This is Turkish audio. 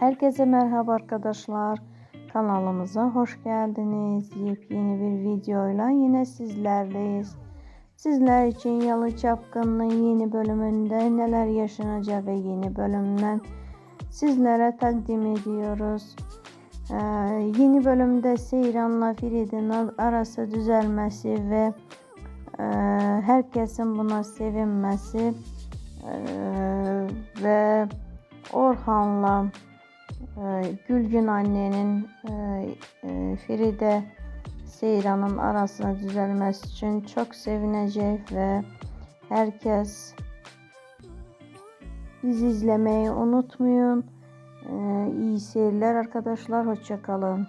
Herkese merhaba arkadaşlar. Kanalımıza hoş geldiniz. Yepyeni bir videoyla yine sizlerleyiz. Sizler için Yalı Çapkın'ın yeni bölümünde neler yaşanacak ve yeni bölümden sizlere takdim ediyoruz. Ee, yeni bölümde Seyran'la Feride'nin arası düzelmesi ve e, herkesin buna sevinmesi e, ve Orhan'la Gülgün annenin e, e, Feride Seyran'ın arasına düzelmesi için çok sevinecek ve herkes bizi izlemeyi unutmayın. E, iyi seyirler arkadaşlar. Hoşçakalın.